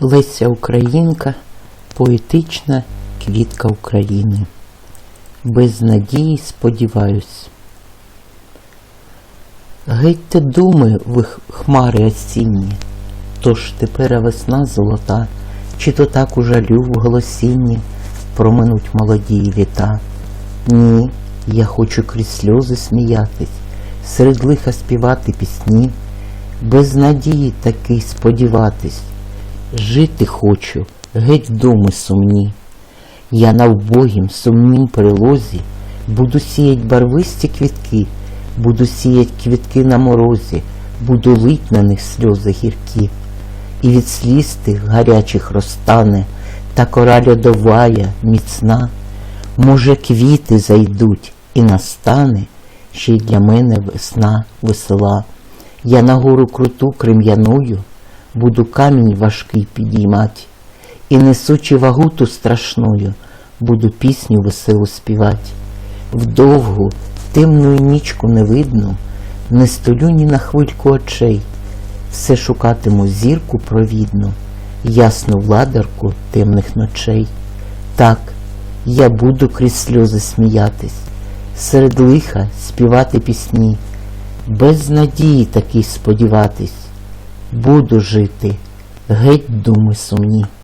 Леся Українка, поетична квітка України. Без надії сподіваюсь. Гетьте думи ви хмари осінні, тож тепер весна золота, чи то так у жалю в голосінні проминуть молоді літа. Ні, я хочу крізь сльози сміятись, серед лиха співати пісні, без надії таки сподіватись. Жити хочу, геть думи сумні. Я на вбогім сумнім перелозі буду сіять барвисті квітки, буду сіять квітки на морозі, буду лить на них сльози гіркі. І від сліз тих гарячих розтане та кора льодовая, міцна. Може, квіти зайдуть і настане ще й для мене весна весела. Я на гору круту крем'яною буду камінь важкий підіймать, і несучи вагу ту страшною, буду пісню веселу співать. Вдовгу, темну нічку не видно, не столю ні на хвильку очей, все шукатиму зірку провідну, ясну владарку темних ночей. Так, я буду крізь сльози сміятись, серед лиха співати пісні, без надії такий сподіватись, буду жити, геть думи сумні.